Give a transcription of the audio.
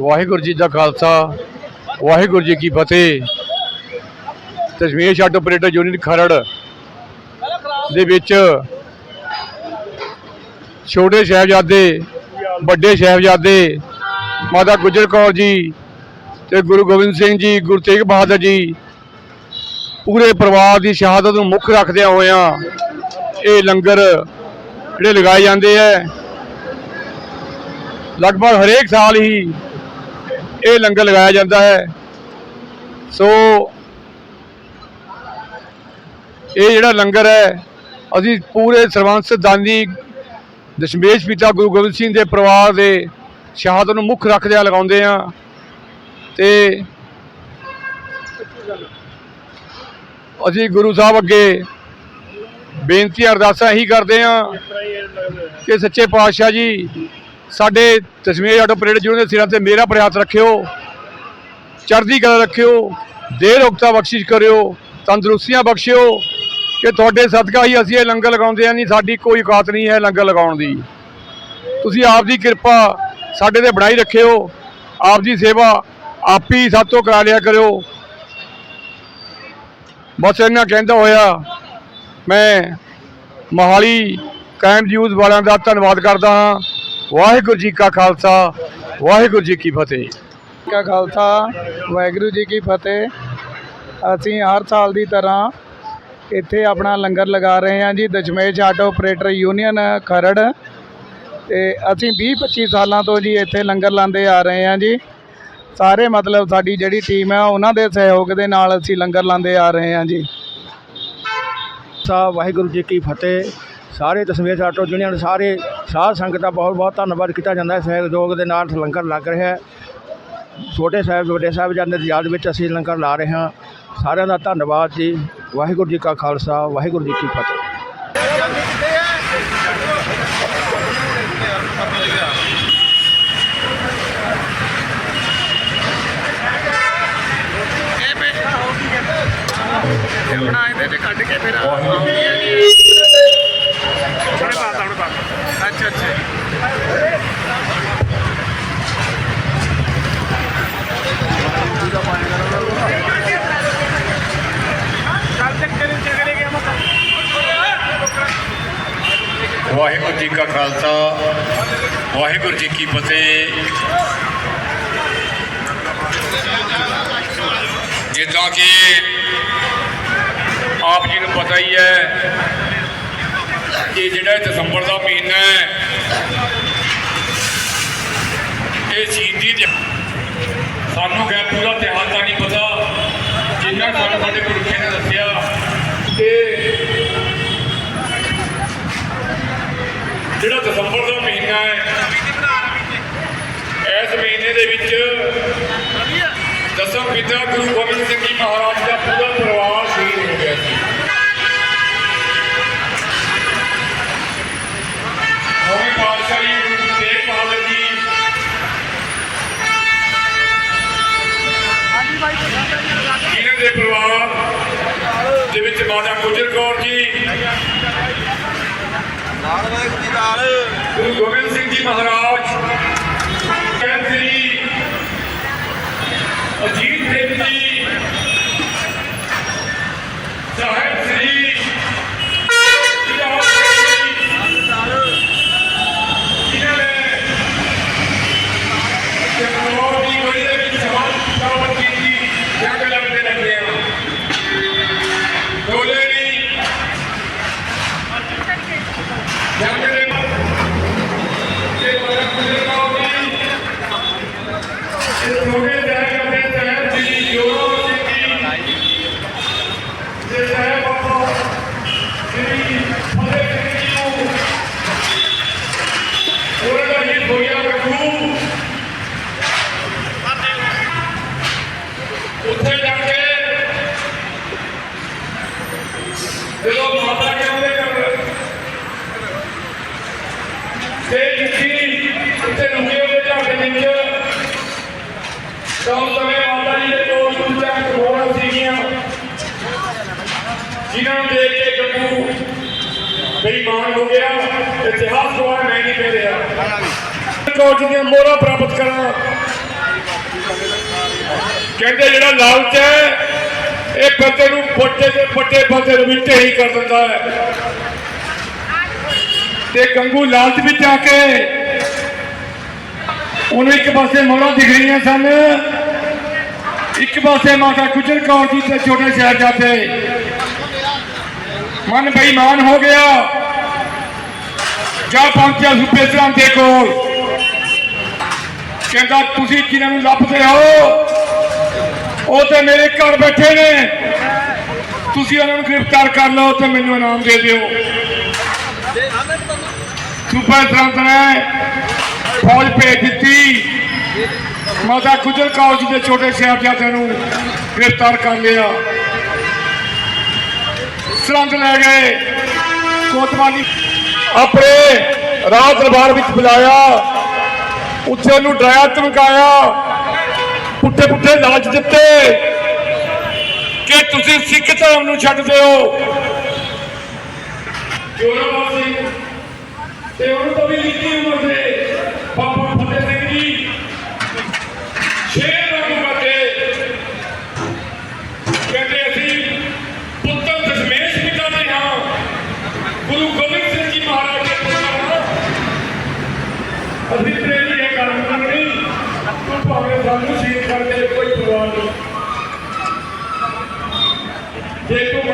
ਵਾਹਿਗੁਰੂ ਜੀ ਦਾ ਖਾਲਸਾ, ਵਾਹਿਗੁਰੂ ਜੀ ਕੀ ਫਤਿਹ। Dashmesh auto operator union Kharar ਦੇ ਵਿੱਚ ਛੋਟੇ ਸਾਹਿਬਜ਼ਾਦੇ, ਵੱਡੇ ਸਾਹਿਬਜ਼ਾਦੇ, ਮਾਤਾ ਗੁਜਰ ਕੌਰ ਜੀ ਤੇ ਗੁਰੂ ਗੋਬਿੰਦ ਸਿੰਘ ਜੀ, ਗੁਰੂ ਤੇਗ ਬਹਾਦਰ ਜੀ, ਪੂਰੇ ਪਰਿਵਾਰ ਦੀ ਸ਼ਹਾਦਤ ਨੂੰ ਮੁੱਖ ਰੱਖਦਿਆਂ ਹੋਇਆਂ ਇਹ ਲੰਗਰ ਜਿਹੜੇ ਲਗਾਏ ਜਾਂਦੇ ਹੈ ਲਗਭਗ ਹਰੇਕ ਸਾਲ ਹੀ ਇਹ ਲੰਗਰ ਲਗਾਇਆ ਜਾਂਦਾ ਹੈ। ਸੋ ਇਹ ਜਿਹੜਾ ਲੰਗਰ ਹੈ, ਅਸੀਂ ਪੂਰੇ ਸਰਬੰਸ ਦਾਨੀ ਦਸ਼ਮੇਸ਼ ਪਿਤਾ ਗੁਰੂ ਗੋਬਿੰਦ ਸਿੰਘ ਦੇ ਪਰਿਵਾਰ ਦੇ ਸ਼ਹਾਦਤ ਨੂੰ ਮੁੱਖ ਰੱਖਦਿਆਂ ਲਗਾਉਂਦੇ ਆ ਤੇ ਅਸੀਂ ਗੁਰੂ ਸਾਹਿਬ ਅੱਗੇ ਬੇਨਤੀ ਅਰਦਾਸਾਂ ਇਹੀ ਕਰਦੇ ਆ ਕਿ ਸੱਚੇ ਪਾਤਸ਼ਾਹ ਜੀ ਸਾਡੇ ਦਸ਼ਮੇਸ਼ ਆਟੋ ਪਰੇਡ ਜਿਹਨਾਂ ਦੇ ਸਿਰਾਂ ਤੇ ਮੇਰਾ ਪ੍ਰਯਾਸ ਰੱਖਿਓ, ਚੜ੍ਹਦੀ ਕਲਾ ਰੱਖਿਓ ਦੇਰ ਉਕਤਾ ਬਖਸ਼ਿਸ਼ ਕਰਿਓ, ਤੰਦਰੁਸਤੀਆਂ ਬਖਸ਼ਿਓ, ਕਿ ਤੁਹਾਡੇ ਸਦਕਾ ਹੀ ਅਸੀਂ ਇਹ ਲੰਗਰ ਲਗਾਉਂਦੇ ਆ ਨਹੀਂ, ਸਾਡੀ ਕੋਈ ਔਕਾਤ ਨਹੀਂ ਹੈ ਲੰਗਰ ਲਗਾਉਣ ਦੀ। ਤੁਸੀਂ ਆਪ ਦੀ ਕਿਰਪਾ ਸਾਡੇ ਤੇ ਬਣਾਈ ਰੱਖਿਓ, ਆਪ ਦੀ ਸੇਵਾ ਆਪ ਹੀ ਸਾਤੋਂ ਕਰਾ ਲਿਆ ਕਰਿਓ। ਬਸ ਇਹਨਾਂ ਕਹਿੰਦਾ ਹੋਇਆ, ਮੈਂ ਮੋਹਾਲੀ ਕਾਇਮ ਨਿਊਜ਼ ਵਾਲਿਆਂ ਦਾ ਧੰਨਵਾਦ ਕਰਦਾ ਹਾਂ। ਵਾਹਿਗੁਰੂ ਜੀ ਕਾ ਖਾਲਸਾ ਵਾਹਿਗੁਰੂ ਜੀ ਕੀ ਫਤਿਹ। ਕਾ ਖਾਲਸਾ ਵਾਹਿਗੁਰੂ ਜੀ ਕੀ ਫਤਿਹ। ਅਸੀਂ ਹਰ ਸਾਲ ਦੀ ਤਰ੍ਹਾਂ ਇੱਥੇ ਆਪਣਾ ਲੰਗਰ ਲਗਾ ਰਹੇ ਹਾਂ ਜੀ Dashmesh auto operator union Kharar. ਤੇ ਅਸੀਂ 20 25 ਸਾਲਾਂ ਤੋਂ ਜੀ ਇੱਥੇ ਲੰਗਰ ਲਾਉਂਦੇ ਆ ਰਹੇ ਹਾਂ ਜੀ। ਸਾਰੇ ਮਤਲਬ ਸਾਡੀ ਜਿਹੜੀ ਟੀਮ ਹੈ ਉਹਨਾਂ ਦੇ ਸਹਿਯੋਗ ਦੇ ਨਾਲ ਅਸੀਂ ਲੰਗਰ ਲਾਉਂਦੇ ਆ ਰਹੇ ਹਾਂ ਜੀ। ਸਾਹਿਬ ਵਾਹਿਗੁਰੂ ਜੀ ਕੀ ਫਤਿਹ। ਸਾਰੇ ਦਸਵੇਂ ਆਟੋ ਯੂਨੀਅਨ ਸਾਰੇ ਸਾਧ ਸੰਗਤ ਦਾ ਬਹੁਤ ਬਹੁਤ ਧੰਨਵਾਦ ਕੀਤਾ ਜਾਂਦਾ ਹੈ। ਸਹਿਯੋਗ ਦੇ ਨਾਲ ਲੰਗਰ ਲੱਗ ਰਿਹਾ ਹੈ। ਛੋਟੇ ਸਾਹਿਬ, ਵੱਡੇ ਸਾਹਿਬ ਜਾਂਦੇ ਦੀ ਯਾਦ ਵਿੱਚ ਅਸੀਂ ਲੰਗਰ ਲਾ ਰਹੇ ਹਾਂ। ਸਾਰਿਆਂ ਦਾ ਧੰਨਵਾਦ ਜੀ। ਵਾਹਿਗੁਰੂ ਜੀ ਕਾ ਖਾਲਸਾ, ਵਾਹਿਗੁਰੂ ਜੀ ਕੀ ਫਤਿਹ। ਆਪਣਾ ਇਹਦੇ ਤੇ ਕੱਢ ਕੇ ਫਿਰ ਆਉਂਦੀ ਹੈ ਜੀ ਉਹਨੇ ਬਾਤ ਉਹਨੇ ਬਾਤ ਅੱਛਾ ਅੱਛਾ ਕੱਲ ਤੱਕ ਚਲੇ ਚਲੇ ਗਏ ਵਾਹਿਗੁਰੂ ਜੀ ਕਾ ਖਾਲਸਾ, ਵਾਹਿਗੁਰੂ ਜੀ ਕੀ ਫਤਿਹ। ਜਿੱਦਾਂ ਕਿ ਆਪ ਜੀ ਨੂੰ ਪਤਾ ਹੀ ਹੈ ਕਿ ਜਿਹੜਾ ਦਸੰਬਰ ਦਾ ਮਹੀਨਾ ਹੈ ਇਹ ਸ਼ਹੀਦੀ ਦਿ- ਸਾਨੂੰ ਕਿਹਾ ਪੂਰਾ ਇਤਿਹਾਸ ਦਾ ਨਹੀਂ ਪਤਾ ਜਿੰਨਾ ਕੁ ਸਾਨੂੰ ਸਾਡੇ ਪੁਰਖਿਆਂ ਨੇ ਦੱਸਿਆ ਕਿ ਜਿਹੜਾ ਦਸੰਬਰ ਦਾ ਮਹੀਨਾ ਹੈ, ਇਸ ਮਹੀਨੇ ਦੇ ਵਿੱਚ ਦਸਮ ਪਿਤਾ ਗੁਰੂ ਗੋਬਿੰਦ ਸਿੰਘ ਜੀ ਮਹਾਰਾਜ ਦਾ ਪੂਰਾ ਪਰਿਵਾਰ ਸ਼ਹੀਦ ਹੋ ਗਿਆ ਸੀ ਨੌਵੀਂ ਪਾਤਸ਼ਾਹੀ ਗੁਰੂ ਤੇਗ ਬਹਾਦਰ ਜੀ ਇਹਨਾਂ ਦੇ ਪਰਿਵਾਰ ਦੇ ਵਿੱਚ ਮਾਤਾ ਗੁਜਰ ਕੌਰ ਜੀ ਗੁਰੂ ਗੋਬਿੰਦ ਸਿੰਘ ਜੀ ਮਹਾਰਾਜ ਕਹਿਣ ਸ੍ਰੀ ਅਜੀਤ ਦੇਵ ਜੀ ਸਾਹਿਬ ਸ੍ਰੀ ਜੀਰਾ ਸਿੰਘ ਜੀ ਜਿਨ੍ਹਾਂ ਨੇ ਜਗਮੋਹਨ ਦੀ ਗੋਲੀ ਦੇ ਵਿੱਚ ਸਵਾਲ ਸਵਾਲ ਕੀਤੀ ਜੰਗ ਲੜਦੇ ਲੱਗੇ ਆ ਦੋਲੇ ਵੀ ਜੰਗ ਦੇ ਤੇ ਬੜਾ ਕੁਝ ਕਹੋਗੇ ਇਹ ਦੋਵੇਂ ਜਾਇ ਕਰਦੇ ਤਹਿਤ ਜੀ ਜੋਰੋ ਸਿੰਘ ਜੀ ਤੇ ਸਾਹਿਬ ਆਪੋ ਸ੍ਰੀ ਫਤਿਹ ਸਿੰਘ ਜੀ ਨੂੰ ਉਹਨਾਂ ਦਾ ਹੀ ਹੋਇਆ ਰੱਖੂ ਉੱਥੇ ਜਾ ਕੇ ਜਦੋਂ ਮਾਤਾ ਕਹਿੰਦੇ ਕਰ ਤੇ ਜੀ ਉੱਥੇ ਰੁਕੇ ਹੋਏ ਝਾੜੇ ਵਿੱਚ ਤਾਂ ਉਸ ਸਮੇਂ ਮਾਤਾ ਜੀ ਦੇ ਕੋਲ ਦੂਜਾ ਕਰੋੜ ਸੀਗੀਆਂ ਜਿਨ੍ਹਾਂ ਨੂੰ ਦੇਖ ਕੇ ਗੱਗੂ ਬੇਈਮਾਨ ਹੋ ਗਿਆ ਇਤਿਹਾਸ ਗਵਾਹ ਮੈਂ ਨਹੀਂ ਕਹਿ ਰਿਹਾ ਕੌਰ ਦੀਆਂ ਮੋਹਰਾਂ ਪ੍ਰਾਪਤ ਕਰਾਂ। ਕਹਿੰਦੇ ਜਿਹੜਾ ਲਾਲਚ ਹੈ, ਇਹ ਬੰਦੇ ਨੂੰ ਵੱਡੇ ਦੇ ਵੱਡੇ ਬੰਦੇ ਨੂੰ ਵੀ ਢੇਰੀ ਕਰ ਦਿੰਦਾ ਹੈ। ਤੇ ਗੰਗੂ ਲਾਲਚ ਵਿੱਚ ਆ ਕੇ ਉਹਨੂੰ ਇੱਕ ਪਾਸੇ ਮੋਹਰਾਂ ਦਿਖ ਰਹੀਆਂ ਸਨ, ਇੱਕ ਪਾਸੇ ਮਾਤਾ ਗੁਜਰ ਕੌਰ ਜੀ ਤੇ ਛੋਟੇ ਸ਼ਹਿਰ ਸਾਹਿਬਜ਼ਾਦੇ ਮਨ ਬੇਈਮਾਨ ਹੋ ਗਿਆ। ਜਾ ਪਹੁੰਚਿਆ ਸੂਬੇ ਸਰਾਂ ਦੇ ਕੋਲ। ਕਹਿੰਦਾ, ਤੁਸੀਂ ਕਿਹਨਾਂ ਨੂੰ ਲੱਭਦੇ ਹੋ? ਉਹ ਤੇ ਮੇਰੇ ਘਰ ਬੈਠੇ ਨੇ। ਤੁਸੀਂ ਉਹਨਾਂ ਨੂੰ ਗ੍ਰਿਫਤਾਰ ਕਰ ਲਓ ਤੇ ਮੈਨੂੰ ਇਨਾਮ ਦੇ ਦਿਓ। ਸੂਬਾ ਸਰਹੰਦ ਨੇ ਫੌਜ ਭੇਜ ਦਿੱਤੀ। ਮਾਤਾ ਗੁਜਰ ਕੌਰ ਜੀ ਦੇ ਛੋਟੇ ਸਾਹਿਬਜ਼ਾਦਿਆਂ ਨੂੰ ਗ੍ਰਿਫਤਾਰ ਕਰ ਲਿਆ। ਸਰਹੰਦ ਲੈ ਗਏ। ਕੋਤਵਾਲੀ ਆਪਣੇ ਰਾਜ ਦਰਬਾਰ ਵਿੱਚ ਬੁਲਾਇਆ। ਉੱਥੇ ਉਹਨੂੰ ਡਰਾਇਆ, ਧਮਕਾਇਆ। ਪੁੱਠੇ ਪੁੱਠੇ ਲਾਲਚ ਦਿੱਤੇ। ਕਿ ਤੁਸੀਂ ਸਿੱਖ ਧਰਮ ਨੂੰ ਛੱਡ ਦਿਓ ਜੋਰਾਵਰ ਸਿੰਘ ਤੇ ਉਹਨੂੰ ਤਾਂ ਵੀ ਲਿਖੀ ਉਮਰ ਦੇ ਬਾਬਾ ਫਤਿਹ ਸਿੰਘ ਜੀ ਸ਼ੇਰ ਵਾਂਗੂ ਕਰਦੇ ਕਹਿੰਦੇ ਅਸੀਂ ਪੁੱਤਰ ਦਸ਼ਮੇਸ਼ ਪਿਤਾ ਦੇ ਹਾਂ ਗੁਰੂ ਗੋਬਿੰਦ ਸਿੰਘ ਜੀ ਮਹਾਰਾਜ ਦੇ ਪੁੱਤਰ ਹਾਂ ਅਸੀਂ ਤੇਰੀ ਇਹ ਗੱਲ ਮੰਨਣੀ ਤੂੰ ਭਾਵੇਂ ਸਾਨੂੰ